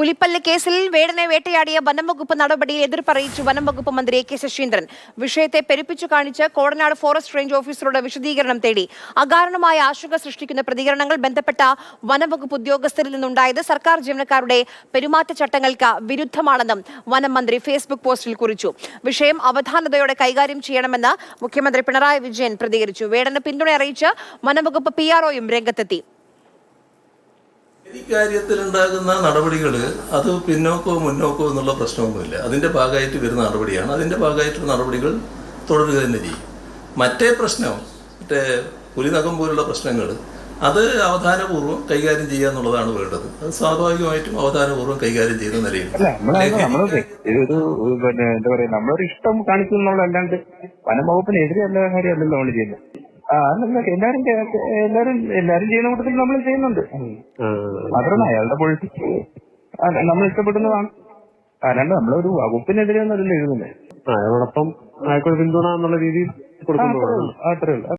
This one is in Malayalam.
പുലിപ്പല്ല് കേസിൽ വേടനെ വേട്ടയാടിയ വനംവകുപ്പ് നടപടിയിൽ എതിർപ്പറിയിച്ചു വനംവകുപ്പ് മന്ത്രി എ കെ ശശീന്ദ്രൻ. വിഷയത്തെ പെരുപ്പിച്ചു കാണിച്ച് കോടനാട് ഫോറസ്റ്റ് റേഞ്ച് ഓഫീസറുടെ വിശദീകരണം തേടി. അകാരണമായ ആശങ്ക സൃഷ്ടിക്കുന്ന പ്രതികരണങ്ങൾ ബന്ധപ്പെട്ട വനംവകുപ്പ് ഉദ്യോഗസ്ഥരിൽ നിന്നുണ്ടായത് സർക്കാർ ജീവനക്കാരുടെ പെരുമാറ്റച്ചട്ടങ്ങൾക്ക് വിരുദ്ധമാണെന്നും വനം മന്ത്രി ഫേസ്ബുക്ക് പോസ്റ്റിൽ കുറിച്ചു. വിഷയം അവധാനതയോടെ കൈകാര്യം ചെയ്യണമെന്ന് മുഖ്യമന്ത്രി പിണറായി വിജയൻ പ്രതികരിച്ചു. വേടന് പിന്തുണ അറിയിച്ച് വനംവകുപ്പ് പി ആർഒയും രംഗത്തെത്തി. ഇക്കാര്യത്തിലുണ്ടാകുന്ന നടപടികൾ അത് പിന്നോക്കോ മുന്നോക്കോ എന്നുള്ള പ്രശ്നമൊന്നുമില്ല. അതിന്റെ ഭാഗമായിട്ട് വരുന്ന നടപടിയാണ്. അതിന്റെ ഭാഗമായിട്ടുള്ള നടപടികൾ തുടരുക തന്നെ ചെയ്യും. മറ്റേ പ്രശ്നം മറ്റേ പുലിനകം പോലുള്ള പ്രശ്നങ്ങൾ അത് അവധാനപൂർവം കൈകാര്യം ചെയ്യുക എന്നുള്ളതാണ് വേണ്ടത്. അത് സ്വാഭാവികമായിട്ടും അവധാനപൂർവം കൈകാര്യം ചെയ്യുന്ന നിലയിൽ നമ്മളൊരു ഇഷ്ടം കാണിച്ചു എന്നുള്ളതല്ലാണ്ട് വനം വകുപ്പിനെതിരെ എല്ലാ കാര്യമല്ലല്ലോ നമ്മൾ ചെയ്യുന്നത്. ആ എല്ലാരും എല്ലാരും എല്ലാരും ചെയ്യുന്ന കൂട്ടത്തിൽ നമ്മൾ ചെയ്യുന്നുണ്ട്. മാത്രമല്ല അയാളുടെ പൊളിറ്റിക്സ് നമ്മൾ ഇഷ്ടപ്പെടുന്നതാണ്. അല്ലാണ്ട് നമ്മളൊരു വകുപ്പിനെതിരെ ഒന്നല്ല എഴുതുന്നത്. ആ, അതോടൊപ്പം അയാൾക്കൊരു പിന്തുണ എന്നുള്ള രീതിയിൽ കൊടുക്കുന്നു അത്രേ ഉള്ളൂ.